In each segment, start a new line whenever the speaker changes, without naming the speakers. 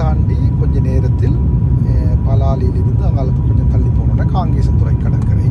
தாண்டி கொஞ்ச நேரத்தில் பலாலியிலிருந்து அங்காளத்துக்கு கொஞ்சம் தள்ளி போனோன்னா காங்கேசத்துறை கடற்கரை.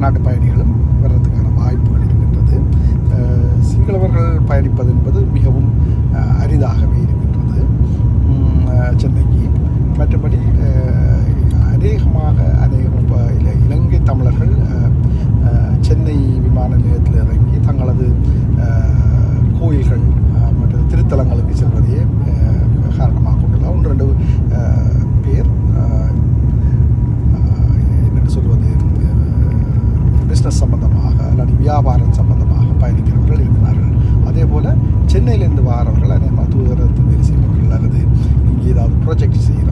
வெளிநாட்டு பயணிகளும் வர்றதுக்கான வாய்ப்புகள் இருக்கின்றது. சிங்களவர்கள் பயணிப்பது என்பது மிகவும் அரிதாகவே இருக்கின்றது. சென்னைக்கு மற்றபடி அநேகமாக அநேகம் இலங்கை தமிழர்கள் சென்னை விமான நிலையத்தில் இறங்கி தங்களது கோயில்கள் வியாபாரம் சம்பந்தமாக பயணிக்கிறவர்கள் இருக்கிறார்கள். அதே போல் சென்னையிலேருந்து வாரவர்கள் அதே மாதிரி தூதரத்து வேலை செய்பவர்கள் அல்லது இங்கே ஏதாவது ப்ராஜெக்ட் செய்கிற